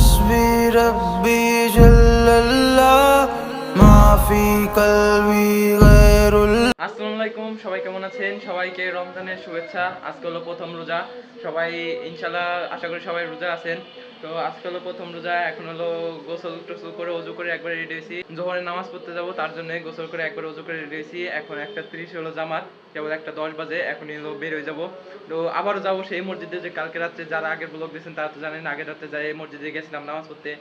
حسبي ربي جل الله ما في قلبي غير الله আসসালামু আলাইকুম সবাই কেমন আছেন সবাইকে রমজানের শুভেচ্ছা আজকে হলো প্রথম রোজা সবাই ইনশাল্লাহ আশা করি সবাই রোজা আছেন তো আজকে হলো প্রথম রোজা, এখন হলো গোসল টোসল করে অজু করে একবার রেডি হয়েছি। জোহরে নামাজ পড়তে যাব, তার জন্য গোসল করে একবার অজু করে রেডি হয়েছি। এখন একটা ত্রিশ হলো জামাত, কেবল একটা দশ বাজে এখন হলো বের হয়ে যাব। তো আবারও যাব সেই মসজিদে যে কালকে রাত্রে যারা আগের ব্লগ দিয়েছেন তারা তো জানেন, আগের রাত্রে যাই এই মসজিদে গেছিলাম নামাজ পড়তে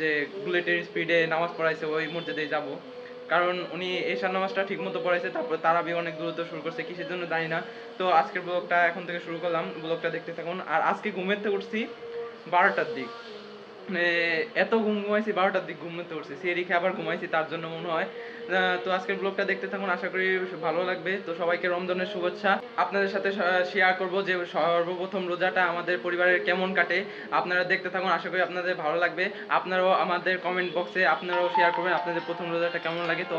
যে বুলেটের স্পিডে নামাজ পড়াইছে ওই মসজিদেই যাব। কারণ উনি এশার নামাজটা ঠিক মতো পড়াইছে, তারপর তারা তারাবি অনেক দূরত্ব শুরু করছে, কিসের জন্য জানি না। তো আজকের ব্লগটা এখন থেকে শুরু করলাম ব্লগটা দেখতে থাকুন। আর আজকে ঘুমের থেকে উঠছি বারোটার দিক। মানে এত ঘুম ঘুমাইছি, বারোটার দিক ঘুমোতে উঠছি। সেরি খেয়ে আবার ঘুমাইছি, তার জন্য মনে হয়। তো আজকের ব্লগটা দেখতে থাকুন, আশা করি ভালো লাগবে। তো সবাইকে রমজানের শুভেচ্ছা। আপনাদের সাথে শেয়ার করব যে সর্বপ্রথম রোজাটা আমাদের পরিবারের কেমন কাটে। আপনারা দেখতে থাকুন, আশা করি আপনাদের ভালো লাগবে। আপনারাও আমাদের কমেন্ট বক্সে আপনারাও শেয়ার করবেন আপনাদের প্রথম রোজাটা কেমন লাগে। তো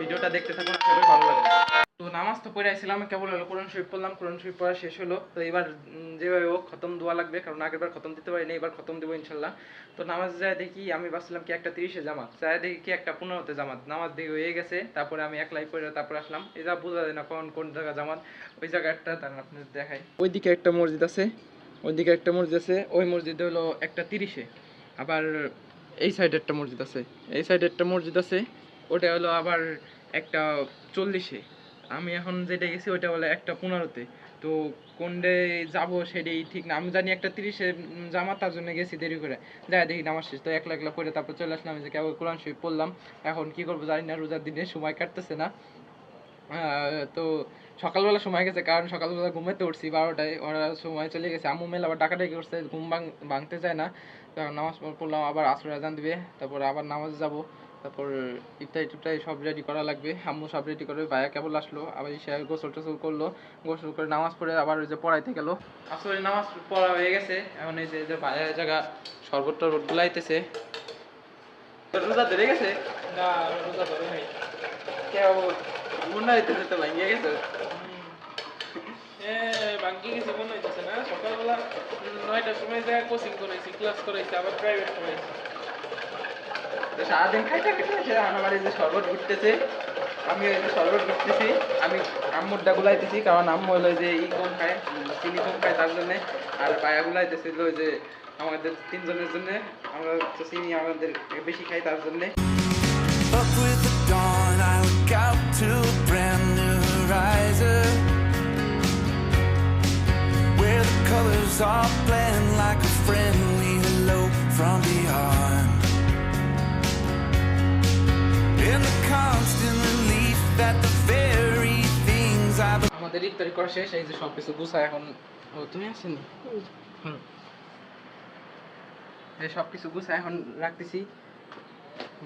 ভিডিওটা দেখতে থাকুন, আশা করি ভালো লাগবে। তো নামাজ তো পড়ে আসছিলাম কেবল হলো কোরআন শরীফ পড়লাম, কোরআন শরীফ পড়া শেষ হলো। তো এবার যেভাবে হোক, খতম দোয়া লাগবে, কারণ আগেরবার খতম দিতে পারিনি এবার খতম দেবো ইনশাল্লাহ। তো নামাজ যায় দেখি, আমি ভাবছিলাম কি একটা তিরিশে জামাত, যায় দেখি কি একটা পনেরোতে জামাত। নামাজ দেখি হয়ে গেছে, তারপরে আমি একলাই পড়ে তারপরে আসলাম। যা বোঝা যায় না কোন কোন জায়গা জামাত, ওই জায়গাটা তার আপনাদের দেখাই। ওইদিকে একটা মসজিদ আছে, ওইদিকে একটা মসজিদ আছে, ওই মসজিদে হলো একটা তিরিশে। আবার এই সাইডে একটা মসজিদ আছে, এই সাইডে একটা মসজিদ আছে, ওটা হলো আবার একটা চল্লিশে। আমি এখন যেটা গেছি ওটা হলো একটা পনেরোতে। তো কোনডে যাব সেটাই ঠিক না। আমি জানি একটা তিরিশে জামা তার জন্য গেছি দেরি করে। যাই দেখি নামাজ শেষ। তো একলা একলা করে তারপর চলে আসলাম। যে কেবল কোরআন শরীফ পড়লাম। এখন কি করব জানি না, রোজার দিনে সময় কাটতেছে না। তো সকালবেলা সময় গেছে কারণ সকালবেলা ঘুমাতে উঠছি বারোটায়। ওরা সময় চলে গেছে। আম্মু মেল আবার ডাকাডাকি করছে, ঘুম ভাঙ, ভাঙতে চায় না। তো নামাজ পড়- পড়লাম, আবার আসর আজান দিবে। তারপর আবার নামাজ যাব। তারপর ইফতারি টিফতারি সব রেডি করা লাগবে। আম্মু সব রেডি করবে, ভাইয়া কেবল আসলো। আবার সে গোসল টোসল করল। গোসল করে নামাজ পড়ে আবার ওই যে পড়াইতে গেল। আসলে নামাজ পড়া হয়ে গেছে। এখন এই যে ভাইয়া জায়গা শরবত টরবত গুলাইতেছে। রোজা ধরে গেছে? না, রোজা ধরে নাই। কেউ মনে হইতেছে তো ভাঙিয়ে গেছে। এ বাঙ্কি কিছু মনে হইতেছে না। সকালবেলা নয়টার সময় যা কোচিং করেছি ক্লাস করেছি আবার প্রাইভেট করেছি তো সারাদিন খাইতে খাইতে আমার এই যে শরবত ঘুরতেছে আমি এই যে শরবত ঘুরতেছি আমি আম্মুরটা গুলাইতেছি কারণ আম্মু হলো যে ই কম খায় চিনি কম খায় তার জন্য আর বায়া গুলাইতেছিল ওই যে আমাদের তিনজনের জন্য আমরা তো চিনি আমাদের বেশি খাই তার জন্যে। Up with the dawn, I look out to a brand new horizon Where the colors all blend like a friendly আমাদের ইফতারি করা শেষ, এই যে সব কিছু গুছায় এখন। তুমি আসেনি? এই সব কিছু গুছায় এখন রাখতেছি।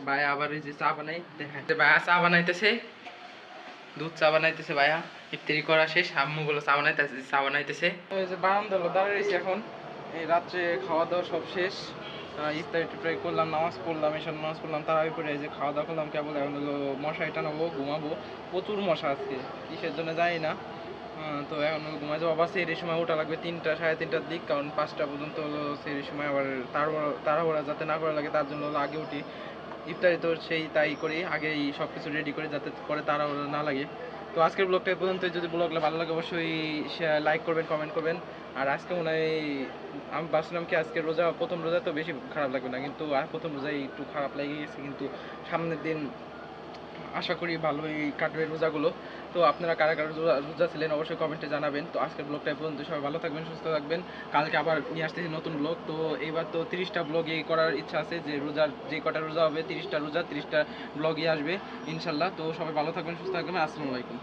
ভাই আবার এই যে চা বানাই দেখা ভাইয়া চা বানাইতেছে, দুধ চা বানাইতেছে ভাইয়া। ইফতারি করা শেষ আম্মু গুলো চা বানাইতেছে চা বানাইতেছে। এই যে বারান্দা দাঁড়িয়ে এখন। এই রাত্রে খাওয়া দাওয়া সব শেষ। ইফতারি টিফতারি করলাম, নামাজ পড়লাম এসব নামাজ পড়লাম পরে এই যে খাওয়া দাওয়া করলাম, কেবল এখন হলো মশারি টানাবো, ঘুমাবো। প্রচুর মশা আজকে, কিসের জন্য যাই না। তো এখন ঘুমাই যাব। আবার সেই সময় ওঠা লাগবে তিনটা, সাড়ে তিনটার দিক, কারণ পাঁচটা পর্যন্ত হলো সেই সময় আবার তাড়াহুড়া যাতে না করা লাগে, তার জন্য হলো আগে উঠি। ইফতারি তো সেই তাই করে, আগেই সব কিছু রেডি করে যাতে পরে তারা না লাগে। তো আজকের ব্লগটা পর্যন্ত, যদি ব্লগটা ভালো লাগে অবশ্যই লাইক করবেন কমেন্ট করবেন। আর আজকে মনে হয়, আমি ভাবছিলাম কি আজকে রোজা, প্রথম রোজা তো বেশি খারাপ লাগবে না, কিন্তু আর প্রথম রোজাই একটু খারাপ লেগে গেছে, কিন্তু সামনের দিন আশা করি ভালোই কাটবে রোজাগুলো। তো আপনারা কারা কারা রোজা রোজা ছিলেন অবশ্যই কমেন্টে জানাবেন। তো আজকের ব্লগটা পর্যন্ত। সবাই ভালো থাকবেন, সুস্থ থাকবেন। কালকে আবার নিয়ে আসতেছি নতুন ব্লগ। তো এইবার তো তিরিশটা ব্লগ এই করার ইচ্ছা আছে যে রোজার, যে কটা রোজা হবে, তিরিশটা রোজা, তিরিশটা ব্লগই আসবে, ইনশাল্লাহ। তো সবাই ভালো থাকবেন, সুস্থ থাকবেন। আসসালামু আলাইকুম।